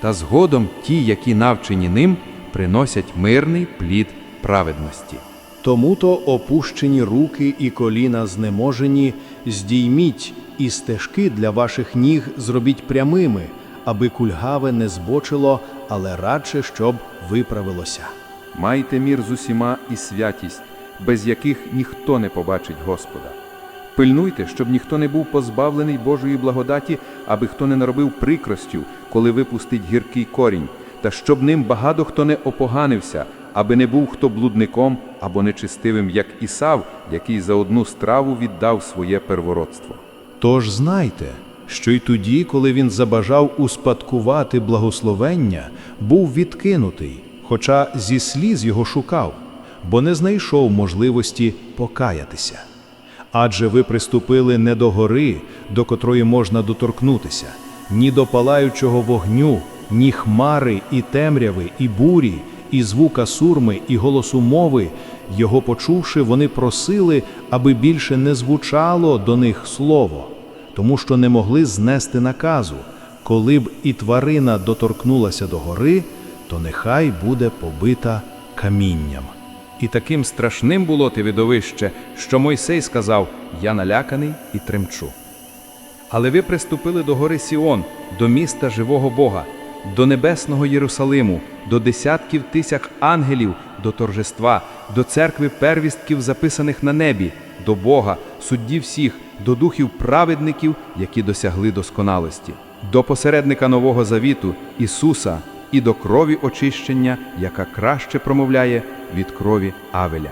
та згодом ті, які навчені ним, приносять мирний плід праведності. Тому то опущені руки і коліна знеможені, здійміть, і стежки для ваших ніг зробіть прямими, аби кульгаве не збочило, але радше, щоб виправилося. Майте мір з усіма і святість, без яких ніхто не побачить Господа. Пильнуйте, щоб ніхто не був позбавлений Божої благодаті, аби хто не наробив прикростю, коли випустить гіркий корінь, та щоб ним багато хто не опоганився, аби не був хто блудником або нечистивим, як Ісав, який за одну страву віддав своє первородство. Тож знайте, що й тоді, коли він забажав успадкувати благословення, був відкинутий, хоча зі сліз його шукав, бо не знайшов можливості покаятися. Адже ви приступили не до гори, до котрої можна доторкнутися, ні до палаючого вогню, ні хмари, і темряви, і бурі, і звука сурми, і голосу мови. Його почувши, вони просили, аби більше не звучало до них слово, тому що не могли знести наказу. Коли б і тварина доторкнулася до гори, то нехай буде побита камінням. І таким страшним було те видовище, що Мойсей сказав: Я наляканий і тремчу. Але ви приступили до гори Сіон, до міста живого Бога, до небесного Єрусалиму, до десятків тисяч ангелів, до торжества, до церкви первістків, записаних на небі, до Бога, судді всіх, до духів праведників, які досягли досконалості, до посередника Нового Завіту, Ісуса, і до крові очищення, яка краще промовляє від крові Авеля.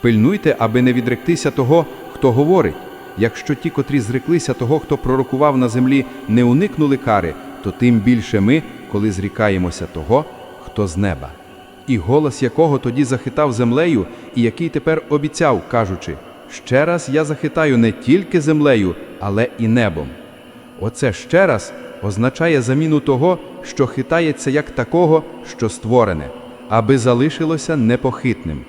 Пильнуйте, аби не відректися того, хто говорить. Якщо ті, котрі зреклися того, хто пророкував на землі, не уникнули кари, то тим більше ми, коли зрікаємося того, хто з неба. І голос якого тоді захитав землею, і який тепер обіцяв, кажучи: ще раз я захитаю не тільки землею, але і небом. Оце ще раз означає заміну того, що хитається як такого, що створене, аби залишилося непохитним.